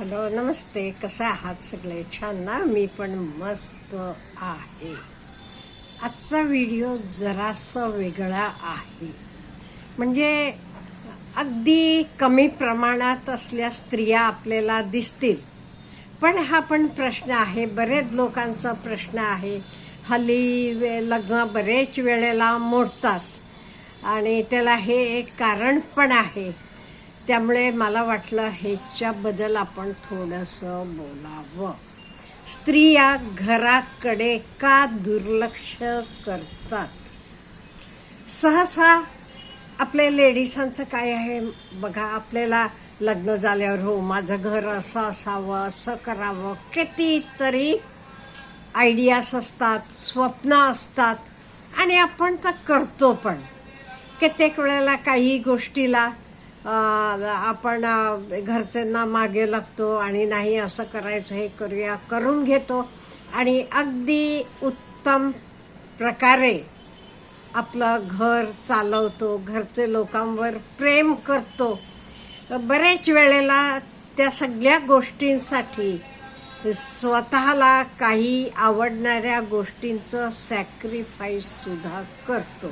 Hello नमस्ते. कसं आहात सगळे? छान ना? मी पण मस्त आहे. आजचा व्हिडिओ जरासा वेगळा आहे. म्हणजे अगदी कमी प्रमाणात असल्या स्त्रिया आपल्याला दिसतील. पण हा पण प्रश्न आहे. बरेच लोकांचा प्रश्न आहे. हल्ली वे- लग्न बरेच वेळेला मोडतात. आणि त्याला हे एक कारण पण आहे. त्यामुळे मला वाटलं ह्याच्याबद्दल आपण थोडंसं बोलावं. स्त्रिया घराकडे का दुर्लक्ष करतात? सहसा आपल्या लेडीजांचं काय आहे? बघा आपल्याला लग्न झाल्यावर हो माझं घर असं असावं असं करावं कितीतरी आयडियाज असतात स्वप्न असतात आणि आपण तर करतो पण. कित्येक वेळेला काही गोष्टीला आपण घरच्यांना मागे लागतो आणि नाही असं करायचं हे करूया करून घेतो. आणि अगदी उत्तम प्रकारे आपलं घर चालवतो घरचे लोकांवर प्रेम करतो. बरेच वेळेला त्या सगळ्या गोष्टींसाठी स्वतःला काही आवडणाऱ्या गोष्टींचं सॅक्रिफाईस सुद्धा करतो.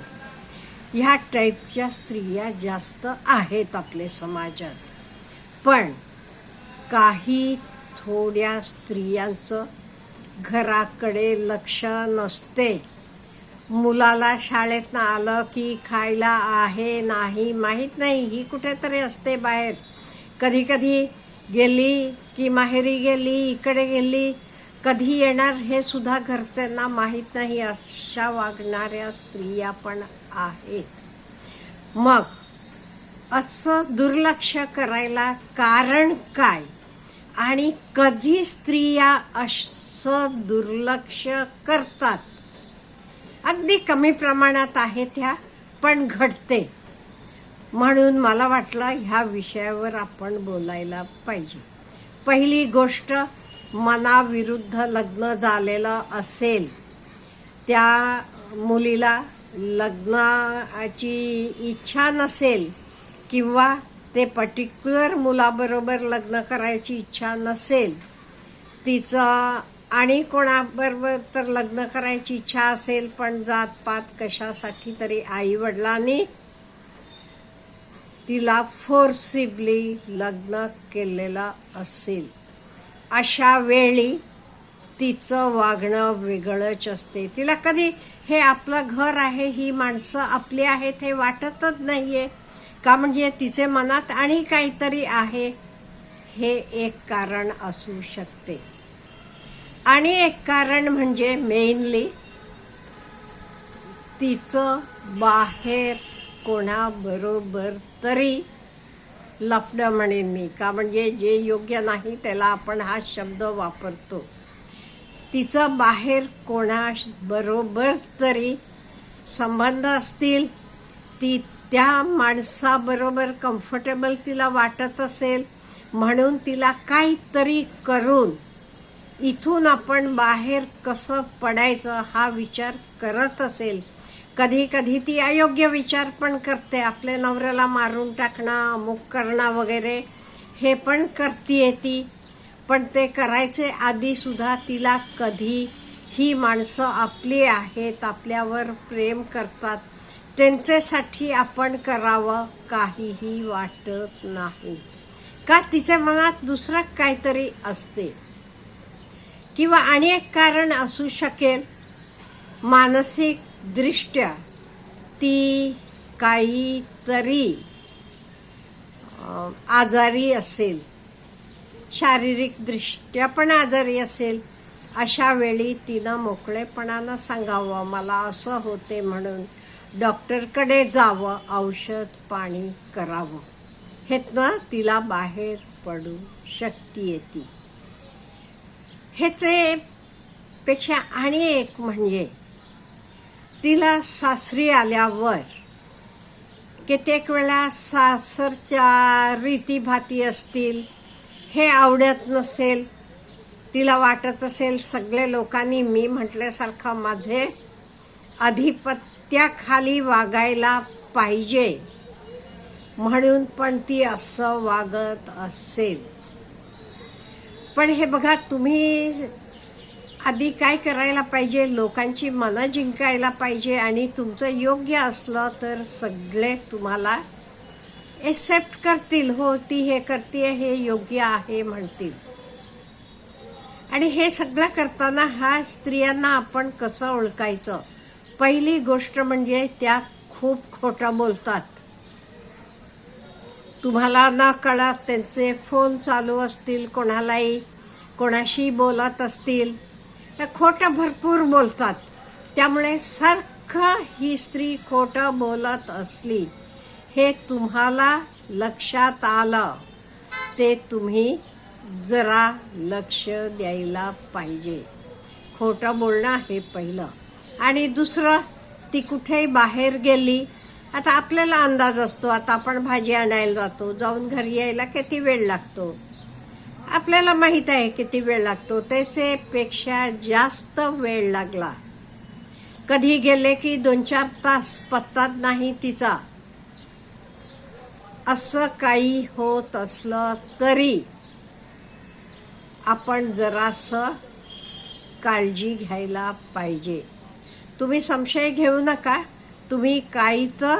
ह्या टाईपच्या स्त्रिया जास्त आहेत आपल्या समाजात. पण काही थोड्या स्त्रियांचं घराकडे लक्ष नसते. मुलाला शाळेतनं आलं की खायला आहे नाही माहीत नाही. ही कुठेतरी असते बाहेर. कधी कधी गेली की माहेरी गेली इकडे गेली कधी येणार हे सुद्धा घरच्यांना माहीत नाही अशा वागणाऱ्या स्त्रिया पण आहेत. मग असं दुर्लक्ष करायला कारण काय? आणि कधी स्त्रिया असं दुर्लक्ष करतात? अगदी कमी प्रमाणात आहेत ह्या पण घडते. म्हणून मला वाटलं ह्या विषयावर आपण बोलायला पाहिजे. पहिली गोष्ट मनाविरुद्ध लग्न झालेलं असेल त्या मुलीला लग्नाची इच्छा नसेल किंवा ते पर्टिक्युलर मुलाबरोबर लग्न करायची इच्छा नसेल तिचं आणि कोणाबरोबर तर लग्न करायची इच्छा असेल पण जात पात कशासाठी तरी आई वडिलांनी तिला फोर्सिबली लग्न केलेलं असेल. अशा वेळी तिचं वागणं वेगळंच असते. तिला कधी हे आपलं घर आहे ही माणसं आपली आहेत हे वाटतच नाहीये. का म्हणजे तिचे मनात आणि काहीतरी आहे हे एक कारण असू शकते. आणि एक कारण म्हणजे मेनली तिचं बाहेर कोणाबरोबर तरी लफडं म्हणेन मी. का म्हणजे जे योग्य नाही त्याला आपण हा शब्द वापरतो. तिचं बाहेर कोणा बरोबर तरी संबंध असतील ती त्या माणसाबरोबर कम्फर्टेबल तिला वाटत असेल म्हणून तिला काहीतरी करून इथून आपण बाहेर कसं पडायचं हा विचार करत असेल कधी कधी ती अयोग्य विचार पण करते. आपल्या नवऱ्याला मारून टाकणं अमुक करणं वगैरे हे पण करतीये ती. पण ते करायचे आधी सुद्धा तिला कधी ही माणसं आपली आहेत आपल्यावर प्रेम करतात त्यांच्यासाठी आपण करावं काहीही वाटत नाही. का तिच्या मनात दुसरं काहीतरी असते? किंवा आणि एक कारण असू शकेल मानसिक दृष्ट्या ती काहीतरी आजारी असेल. शारीरिकदृष्ट्या पण आजारी असेल. अशा वेळी तिनं मोकळेपणानं सांगावं मला असं होते म्हणून डॉक्टरकडे जावं औषध पाणी करावं. हेतनं तिला बाहेर पडू शकते ती ह्याचे पेक्षा आणि एक म्हणजे तिला सासरी आल्यावर कित्येक वेळा सासरच्या रीतीभाती असतील हे आवडत नसेल तिला वाटत असेल सगळे लोकांनी मी म्हटल्यासारखं माझे अधिपत्याखाली वागायला पाहिजे. म्हणून पण ती असं वागत असेल. पण हे बघा तुम्ही आधी काय करायला पाहिजे? लोकांची मनं जिंकायला पाहिजे आणि तुमचं योग्य असलं तर सगळे तुम्हाला एक्सेप्ट करतील. हो ती हे करते हे योग्य आहे म्हणतील. आणि हे सगळं करताना हा स्त्रियांना आपण कसं ओळखायचं? पहिली गोष्ट म्हणजे त्या खूप खोटं बोलतात. तुम्हाला न कळत त्यांचे फोन चालू असतील कोणालाही कोणाशी बोलत असतील. त्या खोटं भरपूर बोलतात. त्यामुळे सारखं ही स्त्री खोटं बोलत असली हे तुम्हाला लक्षात आलं ते तुम्ही जरा लक्ष द्यायला पाहिजे. खोटं बोलणं हे पहिलं. आणि दुसरं ती कुठेही बाहेर गेली आता आपल्याला अंदाज असतो आता आपण भाजी आणायला जातो जाऊन घरी यायला किती वेळ लागतो? आपल्याला माहीत आहे किती वेळ लागतो. त्याचे पेक्षा जास्त वेळ लागला. कधी गेले की दोन चार तास पत्तात नाही तिचा. असं काही होत असलं तरी आपण जरासं काळजी घ्यायला पाहिजे. तुम्ही संशय घेऊ नका. तुम्ही काही तर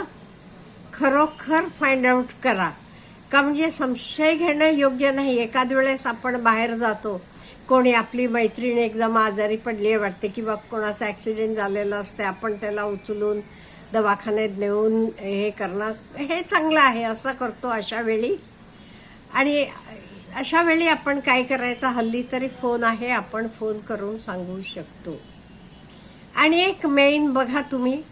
खरोखर फाइंड आउट करा. का म्हणजे संशय घेणं योग्य नाही. एखाद वेळेस आपण बाहेर जातो. कोणी आपली मैत्रीण एकदम आजारी पडली आहे वाटते किंवा कोणाचा ऍक्सिडेंट झालेला असते आपण त्याला उचलून दवाखान्यात नेऊन हे करणं हे चांगलं आहे. असं करतो अशा वेळी. आणि अशा वेळी आपण काय करायचं? हल्ली तरी फोन आहे. आपण फोन करून सांगू शकतो. आणि एक मेन बघा तुम्ही.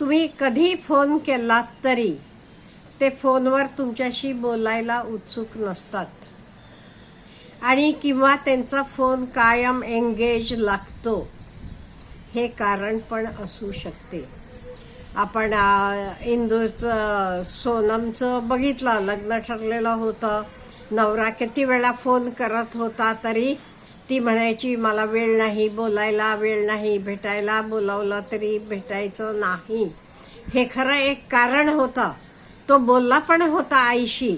तुम्ही कधी फोन केला तरी ते फोनवर तुमच्याशी बोलायला उत्सुक नसतात. आणि किंवा त्यांचा फोन कायम एंगेज लागतो. हे कारण पण असू शकते. आपण इंदूरचं सोनमचं बघितलं लग्न ठरलेलं होतं. नवरा किती वेळा फोन करत होता तरी ती म्हणायची मला वेळ नाही बोलायला वेळ नाही भेटायला बोलावलं तरी भेटायचं नाही. हे खरं एक कारण होतं. तो बोलला पण होता आईशी.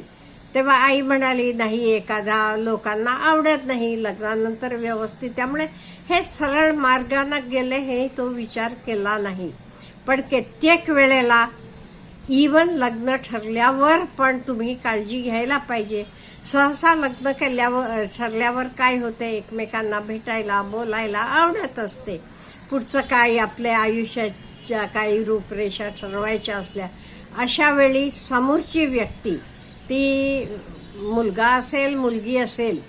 तेव्हा आई म्हणाली नाही एखाद्या लोकांना आवडत नाही लग्नानंतर व्यवस्थित. त्यामुळे हे सरळ मार्गानं गेले हे तो विचार केला नाही. पण कित्येक वेळेला इवन लग्न ठरल्यावर पण तुम्ही काळजी घ्यायला पाहिजे. सहसा लग्न केल्यावर ठरल्यावर काय होते? एकमेकांना भेटायला बोलायला आवडत असते. पुढचं काय? आपल्या आयुष्याच्या काही रूपरेषा ठरवायच्या असल्या. अशा वेळी समोरची व्यक्ती ती मुलगा असेल मुलगी असेल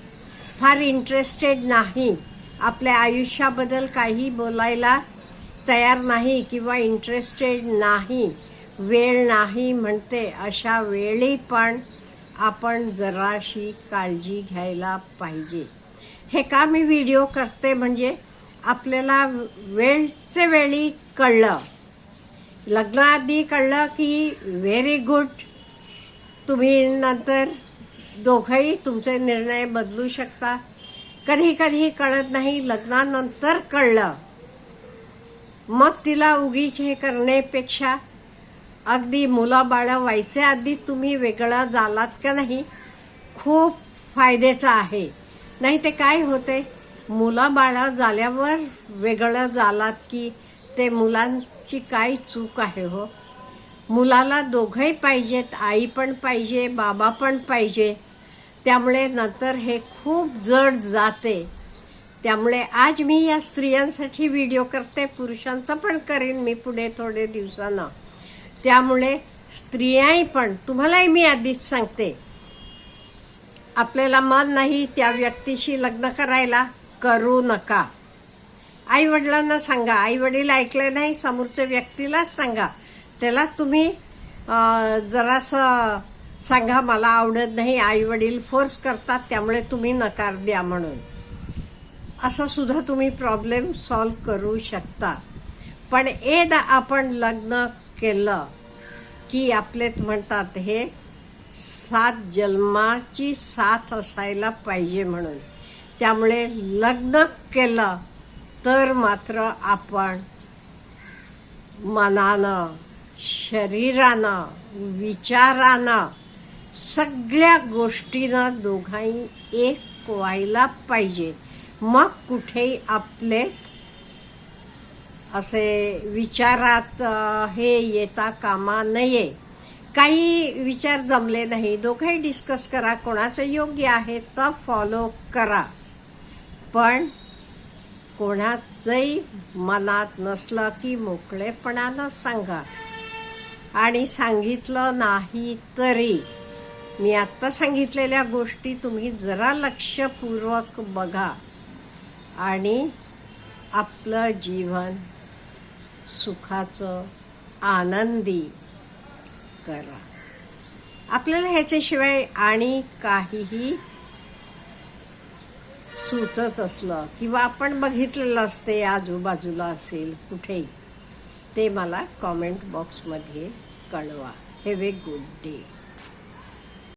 फार इंटरेस्टेड नाही आपल्या आयुष्याबद्दल काही बोलायला तयार नाही किंवा इंटरेस्टेड नाही वेळ नाही म्हणते अशा वेळी पण आपण जराशी काळजी घ्यायला पाहिजे. हे का मी व्हिडिओ करते म्हणजे आपल्याला वेळचे वेळी कळलं. लग्नाआधी कळलं की व्हेरी गुड तुम्ही नंतर दोघंही तुमचे निर्णय बदलू शकता. कधी कधी कळत नाही लग्नानंतर कळलं. मग तिला उगीच हे करण्यापेक्षा अगदी मुलाबाळं व्हायचे आधी तुम्ही वेगळं झालात का नाही खूप फायद्याचं आहे. नाही ते काय होते मुलंबाळं झाल्यावर वेगळं झालात की ते मुलां मुलांची काय चूक आहे हो? मुलाला दोघंही पाहिजेत आई पण पाहिजे बाबा पण पाहिजे. त्यामुळे नंतर हे खूप जड जाते. त्यामुळे आज मी या स्त्रियांसाठी व्हिडिओ करते पुरुषांचा पण करेन मी पुढे थोडे दिवसानं. त्यामुळे स्त्रियाही पण तुम्हालाही मी आधीच सांगते. आपल्याला मन नाही त्या व्यक्तीशी लग्न करायला करू नका. आई वडिलांना सांगा. आई वडील ऐकले नाही समोरच्या व्यक्तीलाच सांगा. त्याला तुम्ही जरासं सांगा मला आवडत नाही आई वडील फोर्स करतात त्यामुळे तुम्ही नकार द्या म्हणून. असं सुद्धा तुम्ही प्रॉब्लेम सॉल्व करू शकता. पण एकदा आपण लग्न केलं की आपले म्हणतात हे सात जन्माची साथ असायला पाहिजे म्हणून. त्यामुळे लग्न केलं तर मात्र आपण मनानं शरीरानं विचारानं सगळ्या गोष्टीनं दोघांनी एक व्हायला पाहिजे. मग कुठेही आपले असे विचारात हे येता कामा नये. काही विचार जमले नाही. दोघंही डिस्कस करा. कोणाचं योग्य आहे तर फॉलो करा. पण कोणाचंही मनात नसलं की मोकळेपणानं सांगा. आणि सांगितलं नाही तरी मी आत्ता सांगितलेल्या गोष्टी तुम्ही जरा लक्षपूर्वक बघा. आणि आपलं जीवन सुखाचं आनंदी करा. आपल्याला ह्याच्याशिवाय आणि काहीही सुचत असलं किंवा आपण बघितलेलं असते आजूबाजूला असेल कुठेही ते मला कॉमेंट बॉक्समध्ये कळवा. Have a good day